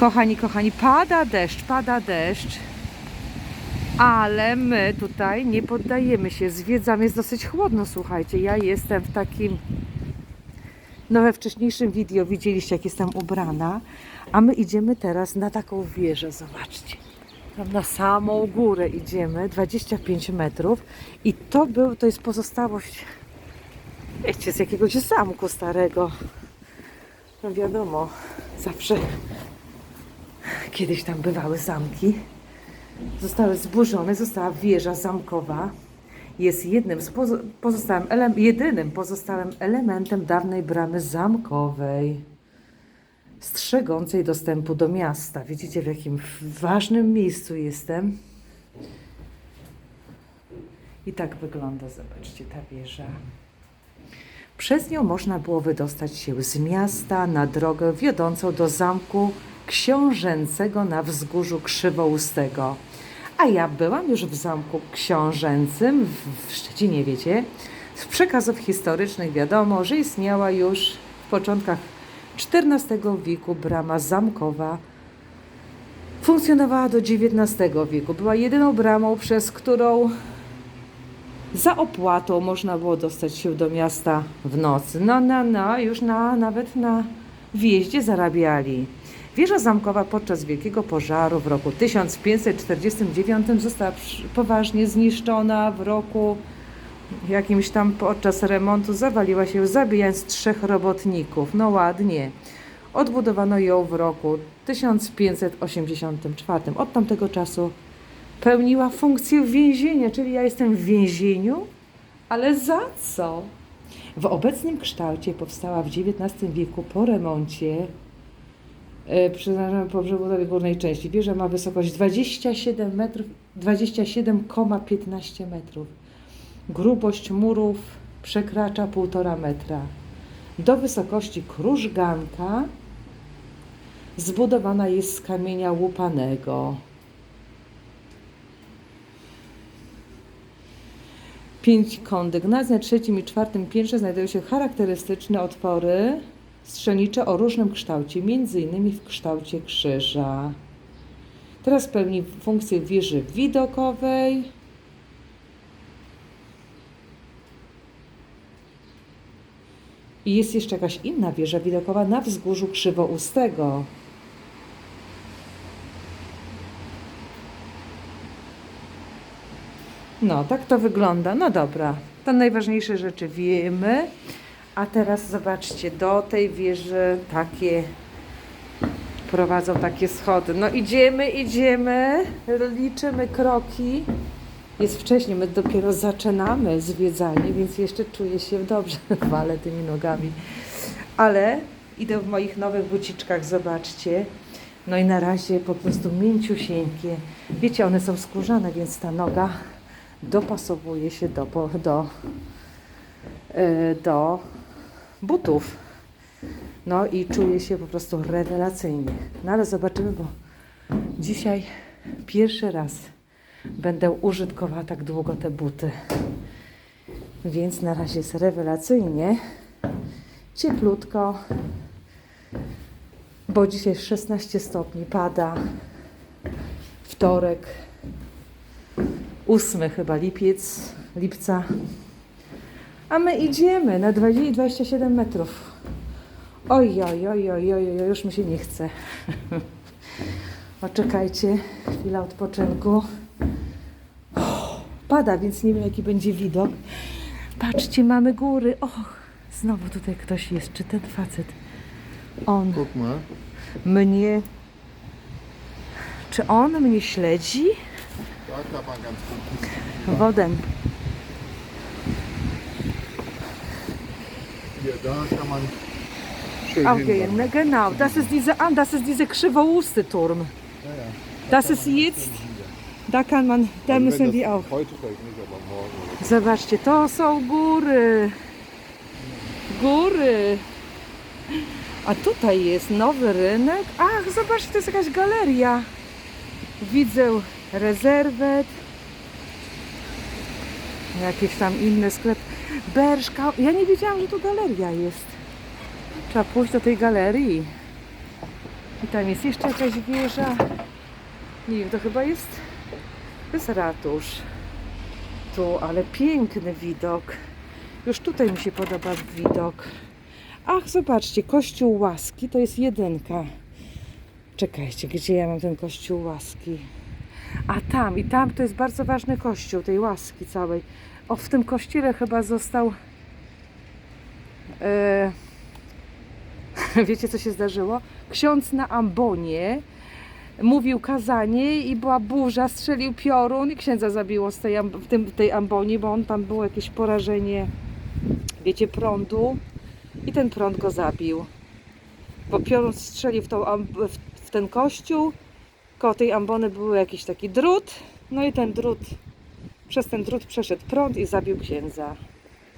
Kochani, kochani, pada deszcz, pada deszcz. Ale my tutaj nie poddajemy się. Zwiedzam, jest dosyć chłodno, słuchajcie. Ja jestem w takim. No, we wcześniejszym wideo widzieliście, jak jestem ubrana. A my idziemy teraz na taką wieżę, zobaczcie. Tam na samą górę idziemy, 25 metrów. I to, był, to jest pozostałość, wiecie, z jakiegoś zamku starego. No wiadomo, zawsze kiedyś tam bywały zamki. Zostały zburzone, została wieża zamkowa. Jest jednym z pozo- pozostałym ele- jedynym pozostałym elementem dawnej bramy zamkowej, strzegącej dostępu do miasta. Widzicie, w jakim ważnym miejscu jestem. I tak wygląda, zobaczcie, ta wieża. Przez nią można było wydostać się z miasta na drogę wiodącą do zamku książęcego na wzgórzu Krzywoustego. A ja byłam już w zamku książęcym w- Szczecinie, wiecie. Z przekazów historycznych wiadomo, że istniała już w początkach XIV wieku brama zamkowa. Funkcjonowała do XIX wieku. Była jedyną bramą, przez którą za opłatą można było dostać się do miasta w nocy. No, no, no, już na, nawet na wjeździe zarabiali. Wieża zamkowa podczas Wielkiego Pożaru w roku 1549 została poważnie zniszczona. W roku jakimś tam podczas remontu zawaliła się, zabijając trzech robotników. No ładnie. Odbudowano ją w roku 1584. Od tamtego czasu pełniła funkcję więzienia, czyli ja jestem w więzieniu, ale za co? W obecnym kształcie powstała w XIX wieku po remoncie e, przy po przebudowie górnej części. Wieża ma wysokość 27 metrów, 27,15 metrów. Grubość murów przekracza 1,5 metra. Do wysokości krużganka zbudowana jest z kamienia łupanego. Pięć kondygnacji na trzecim i czwartym piętrze znajdują się charakterystyczne otwory strzelnicze o różnym kształcie, między innymi w kształcie krzyża. Teraz pełni funkcję wieży widokowej. I jest jeszcze jakaś inna wieża widokowa na wzgórzu Krzywoustego. No, tak to wygląda. No dobra, to najważniejsze rzeczy wiemy. A teraz zobaczcie, do tej wieży takie prowadzą takie schody. No idziemy, idziemy, liczymy kroki. Jest wcześniej, my dopiero zaczynamy zwiedzanie, więc jeszcze czuję się dobrze, walę tymi nogami. Ale idę w moich nowych buciczkach, zobaczcie. No i na razie po prostu mięciusieńkie. Wiecie, one są skórzane, więc ta noga dopasowuje się do, do, e, do butów. No i czuję się po prostu rewelacyjnie. No ale zobaczymy, bo dzisiaj pierwszy raz będę użytkowała tak długo te buty. Więc na razie jest rewelacyjnie. Cieplutko, bo dzisiaj 16 stopni pada. Wtorek, 8 chyba lipiec, lipca. A my idziemy na 20 27 metrów. Oj, oj, oj, oj, oj, oj, już mi się nie chce. Poczekajcie, chwila odpoczynku. O, pada, więc nie wiem jaki będzie widok. Patrzcie, mamy góry. Och, znowu tutaj ktoś jest. Czy ten facet? On mnie... Czy on mnie śledzi? Wodę. Okay, hinwandern. ne, genau. Das ist diese, ah, das ist diese Krzywousty Turm. Das ist jetzt, da kann man, da müssen wir auch. Zobaczcie, to są góry. Góry. A tutaj jest nowy rynek. Ach, zobaczcie, to jest jakaś galeria. Widzę rezerwet. Jakiś tam inny sklep. Berszka. Ja nie wiedziałam, że tu galeria jest. Trzeba pójść do tej galerii. I tam jest jeszcze jakaś wieża. Nie wiem, to chyba jest, to jest ratusz. Tu, ale piękny widok. Już tutaj mi się podoba widok. Ach, zobaczcie, kościół łaski to jest jedynka. Czekajcie, gdzie ja mam ten kościół łaski? A tam, i tam to jest bardzo ważny kościół tej łaski całej. O, w tym kościele chyba został. E, wiecie, co się zdarzyło? Ksiądz na ambonie mówił kazanie i była burza, strzelił piorun i księdza zabiło z tej, w tym, tej ambonie, bo on tam było jakieś porażenie, wiecie, prądu i ten prąd go zabił. Bo piorun strzelił w, tą, w ten kościół, koło tej ambony był jakiś taki drut, no i ten drut, przez ten drut przeszedł prąd i zabił księdza.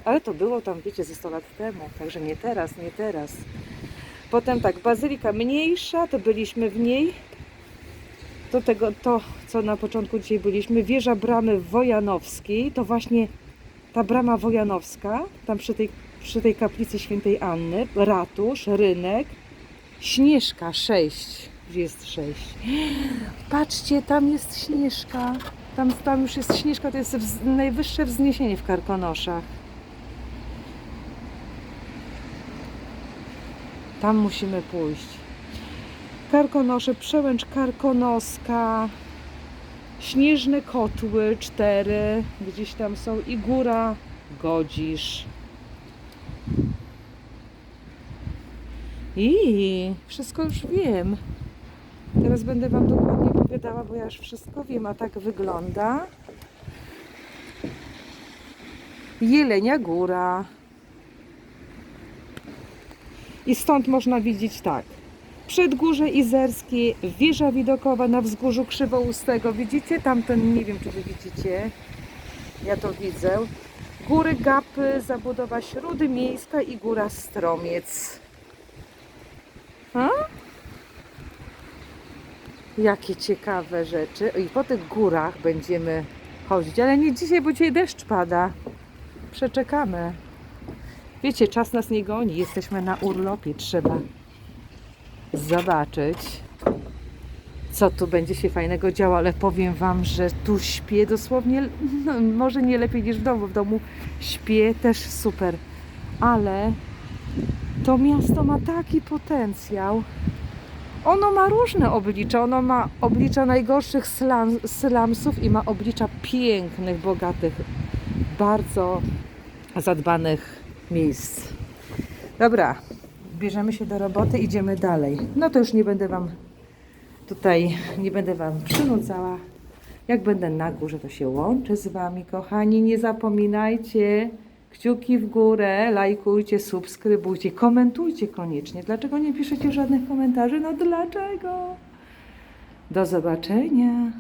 Ale to było tam, wiecie, ze 100 lat temu, także nie teraz, nie teraz. Potem tak, bazylika mniejsza, to byliśmy w niej. Do tego, to co na początku dzisiaj byliśmy, wieża bramy Wojanowskiej, to właśnie ta brama Wojanowska, tam przy tej, przy tej kaplicy świętej Anny, ratusz, rynek, Śnieżka 6. Jest 6? Patrzcie, tam jest Śnieżka. Tam, tam już jest Śnieżka, to jest wz, najwyższe wzniesienie w Karkonoszach. Tam musimy pójść. Karkonosze, przełęcz Karkonoska, Śnieżne Kotły 4, gdzieś tam są i Góra Godzisz. I wszystko już wiem. Teraz będę Wam dokładnie opowiadała, bo ja już wszystko wiem, a tak wygląda. Jelenia Góra. I stąd można widzieć tak. Przedgórze Izerskie, wieża widokowa na wzgórzu Krzywoustego. Widzicie? Tamten, nie wiem czy Wy widzicie. Ja to widzę. Góry Gapy, zabudowa Śródy Miejska i Góra Stromiec. A? Jakie ciekawe rzeczy. I po tych górach będziemy chodzić, ale nie dzisiaj, bo dzisiaj deszcz pada. Przeczekamy. Wiecie, czas nas nie goni. Jesteśmy na urlopie. Trzeba zobaczyć, co tu będzie się fajnego działo, ale powiem Wam, że tu śpię dosłownie, no, może nie lepiej niż w domu. W domu śpię też super, ale to miasto ma taki potencjał. Ono ma różne oblicza. Ono ma oblicza najgorszych slam, slumsów i ma oblicza pięknych, bogatych, bardzo zadbanych miejsc. Dobra, bierzemy się do roboty, idziemy dalej. No to już nie będę Wam tutaj, nie będę Wam przynudzała. Jak będę na górze, to się łączę z Wami, kochani. Nie zapominajcie, kciuki w górę, lajkujcie, subskrybujcie, komentujcie koniecznie. Dlaczego nie piszecie żadnych komentarzy? No dlaczego? Do zobaczenia.